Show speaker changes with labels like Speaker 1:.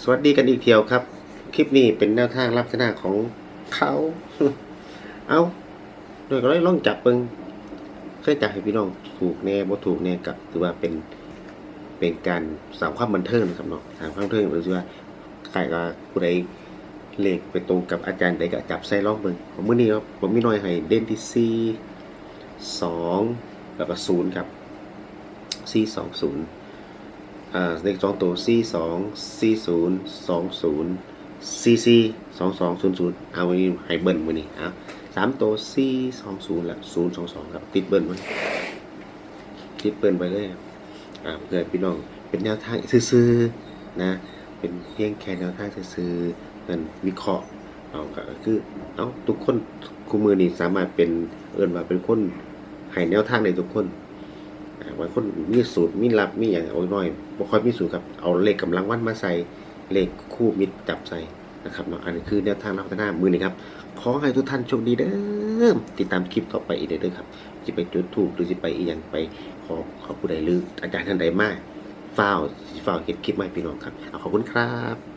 Speaker 1: สวัสดีกันอีกเที่ยวครับ คลิปนี้เป็นแนวทางลักษณะของเขา เอาโดยก็เลยล่องจับเบิงเคยจับให้พี่น้องถูกแน่บ่ถูกแน่กับถือว่าเป็นเป็นการสางความบันเทิงนะครับเนาะสางความบันเทิงหรือว่าใครก็ผู้ใดเลขไปตรงกับอาจารย์ใดก็จับใส่ลองเบิ่งผมมื้อนี้ครับผมมีน้อยให้เด่นที่สี่สองแล้วก็ศูนย์ครับสี่สองศูนย์ อ่าเลขสองตัวสี่สองสี่ศูนย์สองศูนย์สี่สี่สองสองศูนย์ศูนย์เอาไว้ให้เบิ้ลมือนี่อะสามตัวสี่สองศูนย์ละศูนย์สองสองครับ ติดเบิ้ลไว้ติดเบิ้ลไปเลยอ่าเพื่อพี่น้องเป็นแนวทางซื่อๆนะ เป็นเพียงแค่แนวทางซื่อๆนั่นวิเคราะห์เอาก็คือเอาทุกคนคู่มือนี่สามารถเป็นเอินว่าเป็นคนให้แนวทางในทุกคน บางคนมีสูตรมีลับมีอย่างเอาน้อยบ่ค่อยมีสูตรครับเอาเลขกำลังวันมาใส่เลขคู่มิตรจับใส่นะครับเนาะอันนี้คือแนวทางลักษณะมือนี้ครับขอให้ทุกท่านโชคดีเด้อติดตามคลิปต่อไปอีกเด้อครับจะไปจุดถูกหรือจะไปอีกอย่างไปขอขอผู้ใดหรืออาจารย์ท่านใดมากฝ้าวฝ้าวเห็นคลิปมาให้พี่น้องครับขอบคุณครับ